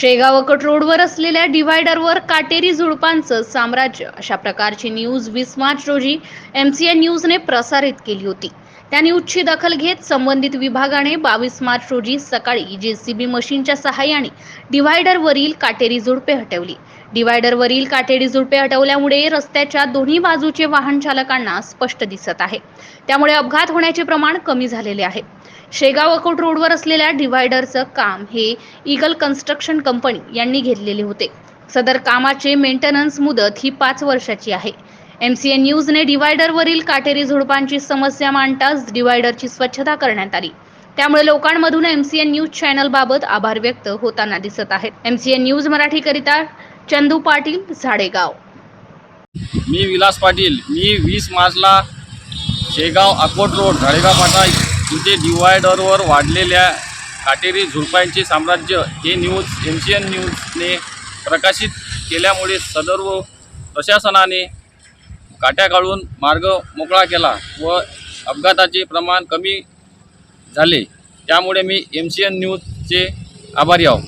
शेगाव अकट रोडवर असलेल्या डिव्हायडरवर काटेरी झुडपांचं साम्राज्य. अशा प्रकारची न्यूज वीस मार्च रोजी एम सी एन न्यूजने प्रसारित केली होती. त्या न्यूजची दखल घेत संबंधित विभागाने बावीस मार्च रोजी सकाळी जे सी बी मशीनच्या सहाय्याने डिव्हायडरवरील काटेरी झुडपे हटवली. डिवायडरवरील काटेरी झुडपे हटवल्यामुळे रस्त्याच्या दोन्ही बाजूचे वाहन चालकांना स्पष्ट दिसत आहे. त्यामुळे अपघात होण्याचे प्रमाण कमी झालेले आहे. शेगाव अकोट रोडवर असलेल्या डिव्हायडरचं काम हे इगल कन्स्ट्रक्शन कंपनी यांनी घेतलेले होते. सदर कामाचे मेंटेनन्स मुदत ही पाच वर्षाची आहे. एम सी एन न्यूजने डिव्हायडरवरील काटेरी झुडपांची समस्या मांडताच डिव्हायडरची स्वच्छता करण्यात आली. त्यामुळे लोकांमधून M C N news channel बाबत आभार व्यक्त होताना दिसत आहेत. एम सी एन न्यूज मराठीकरिता चंदू पाटील झाडेगाव. मी विलास पाटील मी वीस मार्चला शेगाव अकोट रोड झाडेगाव फाटा इथे डिवायडरवर वाढलेल्या काटेरी झुडपांचे साम्राज्य हे न्यूज एम सी एन न्यूजने प्रकाशित केल्यामुळे सदर्व प्रशासनाने काट्या काढून मार्ग मोकळा केला व अपघाताचे प्रमाण कमी झाले. त्यामुळे मी एम सी एन न्यूजचे आभारी आहो.